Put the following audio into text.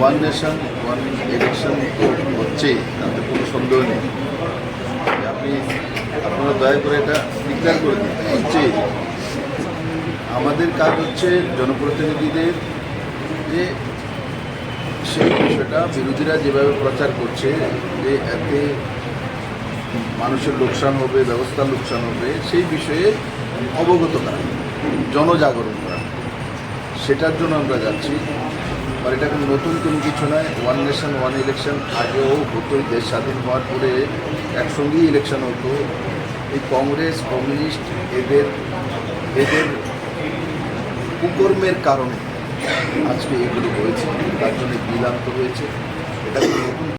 One nation one election হচ্ছে, তাতে কোনো সন্দেহ নেই। আপনি আপনারা দয়া করে এটা ডিক্লেয়ার করে দিন। হচ্ছে, আমাদের কাজ হচ্ছে জনপ্রতিনিধিদের যে সেই বিষয়টা বিরোধীরা যেভাবে প্রচার করছে, যে এতে মানুষের লোকসান হবে ব্যবস্থার লোকসান হবে, সেই বিষয়ে অবগত করা, জনজাগরণ করা। সেটার জন্য আমরা যাচ্ছি। আর এটা কোনো নতুন কোনো কিছু নয়। ওয়ান নেশন ওয়ান ইলেকশন আগেও হতোই দেশ স্বাধীন হওয়ার পরে একসঙ্গেই ইলেকশন হতো। এই কংগ্রেস, কমিউনিস্ট, এদের এদের কুকর্মের কারণে আজকে এগুলো হয়েছে। তার জন্য বিল হয়েছে। এটা